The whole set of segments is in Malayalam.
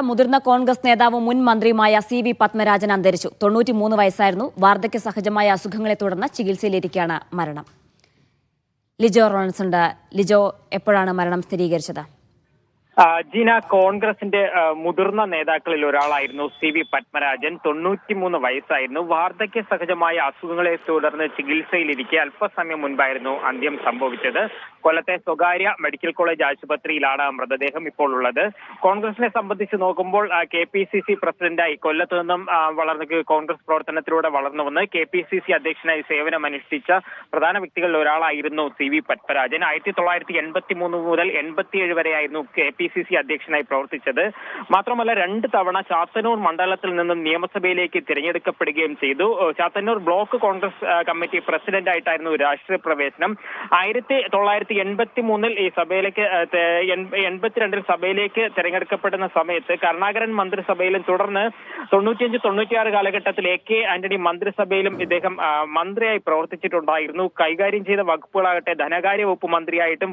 മുതിർന്ന കോൺഗ്രസ് നേതാവും മുൻ മന്ത്രിയുമായ സി വി പത്മരാജൻ അന്തരിച്ചു. തൊണ്ണൂറ്റിമൂന്ന് വയസ്സായിരുന്നു. വാർദ്ധക്യ സഹജമായ അസുഖങ്ങളെ തുടർന്ന് ചികിത്സയിലിരിക്കുകയാണ് മരണം. ലിജോ റോണൻസ് ഉണ്ട് ലിജോ എപ്പോഴാണ് മരണം സ്ഥിരീകരിച്ചത്? ജീന കോൺഗ്രസിന്റെ മുതിർന്ന നേതാക്കളിൽ ഒരാളായിരുന്നു സി വി പത്മരാജൻ. തൊണ്ണൂറ്റിമൂന്ന് വയസ്സായിരുന്നു. വാർദ്ധക്യ സഹജമായ അസുഖങ്ങളെ തുടർന്ന് ചികിത്സയിലിരിക്കെ അല്പസമയം മുൻപായിരുന്നു അന്ത്യം സംഭവിച്ചത്. കൊല്ലത്തെ സ്വകാര്യ മെഡിക്കൽ കോളേജ് ആശുപത്രിയിലാണ് മൃതദേഹം ഇപ്പോൾ ഉള്ളത്. കോൺഗ്രസിനെ സംബന്ധിച്ച് നോക്കുമ്പോൾ കെ പി സി സി പ്രസിഡന്റായി കൊല്ലത്ത് നിന്നും വളർന്ന് കോൺഗ്രസ് പ്രവർത്തനത്തിലൂടെ വളർന്നു വന്ന് കെ പി സി സി അധ്യക്ഷനായി സേവനമനുഷ്ഠിച്ച പ്രധാന വ്യക്തികളിൽ ഒരാളായിരുന്നു സി വി പത്മരാജൻ. ആയിരത്തി തൊള്ളായിരത്തി എൺപത്തി മൂന്ന് മുതൽ എൺപത്തിയേഴ് വരെയായിരുന്നു കെ പി സി സി അധ്യക്ഷനായി പ്രവർത്തിച്ചത്. മാത്രമല്ല രണ്ട് തവണ ചാത്തന്നൂർ മണ്ഡലത്തിൽ നിന്നും നിയമസഭയിലേക്ക് തിരഞ്ഞെടുക്കപ്പെടുകയും ചെയ്തു. Chathannoor block Congress committee president ആയിട്ടായിരുന്നു രാഷ്ട്രീയ പ്രവേശനം. ആയിരത്തി തൊള്ളായിരത്തി എൺപത്തി മൂന്നിൽ ഈ സഭയിലേക്ക് എൺപത്തിരണ്ടിൽ സഭയിലേക്ക് തിരഞ്ഞെടുക്കപ്പെടുന്ന സമയത്ത് കരുണാകരൻ മന്ത്രിസഭയിലും തുടർന്ന് തൊണ്ണൂറ്റിയഞ്ച് തൊണ്ണൂറ്റിയാറ് കാലഘട്ടത്തിൽ എ കെ ആന്റണി മന്ത്രിസഭയിലും ഇദ്ദേഹം മന്ത്രിയായി പ്രവർത്തിച്ചിട്ടുണ്ടായിരുന്നു. കൈകാര്യം ചെയ്ത വകുപ്പുകളാകട്ടെ ധനകാര്യ വകുപ്പ് മന്ത്രിയായിട്ടും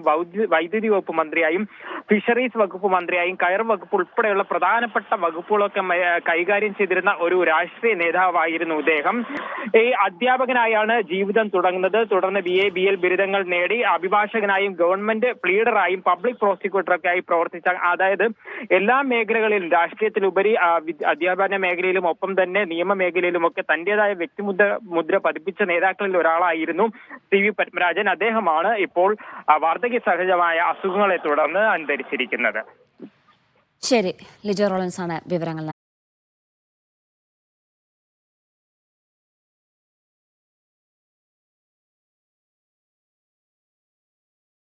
വൈദ്യുതി വകുപ്പ് മന്ത്രിയായും ഫിഷറീസ് വകുപ്പ് മന്ത്രിയായും കയർ വകുപ്പ് ഉൾപ്പെടെയുള്ള പ്രധാനപ്പെട്ട വകുപ്പുകളൊക്കെ കൈകാര്യം ചെയ്തിരുന്ന ഒരു രാഷ്ട്രീയ നേതാവായിരുന്നു ഇദ്ദേഹം. ഈ അധ്യാപകനായാണ് ജീവിതം തുടങ്ങുന്നത്. തുടർന്ന് ബി എ ബി എൽ ബിരുദങ്ങൾ നേടി അഭിഭാഷകനായും ഗവൺമെന്റ് പ്ലീഡറായും പബ്ലിക് പ്രോസിക്യൂട്ടറൊക്കെ ആയി പ്രവർത്തിച്ച അതായത് എല്ലാ മേഖലകളിലും രാഷ്ട്രീയത്തിലുപരി അധ്യാപന മേഖലയിലും ഒപ്പം തന്നെ നിയമ മേഖലയിലും ഒക്കെ തന്റേതായ വ്യക്തിമുദ്ര മുദ്ര പതിപ്പിച്ച നേതാക്കളിൽ ഒരാളായിരുന്നു സി വി പത്മരാജൻ. അദ്ദേഹമാണ് ഇപ്പോൾ വാർദ്ധക്യ സഹജമായ അസുഖങ്ങളെ തുടർന്ന് അന്തരിച്ചിരിക്കുന്നത്. ശരി ലിജോ റോളൻസ് ആണ് വിവരങ്ങൾ